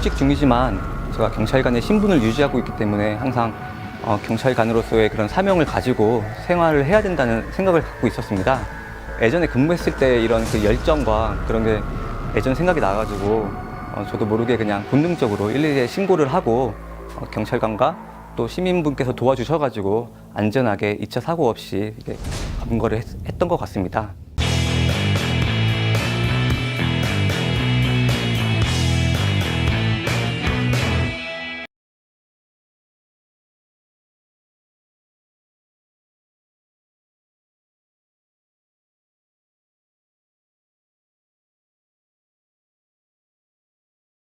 휴직 중이지만 제가 경찰관의 신분을 유지하고 있기 때문에 항상 어, 경찰관으로서의 그런 사명을 가지고 생활을 해야 된다는 생각을 갖고 있었습니다. 예전에 근무했을 때 이런 그 열정과 그런 게 예전 생각이 나가지고 어, 저도 모르게 그냥 본능적으로 112에 신고를 하고 어, 경찰관과 또 시민분께서 도와주셔가지고 안전하게 2차 사고 없이 이렇게 검거를 했, 했던 것 같습니다.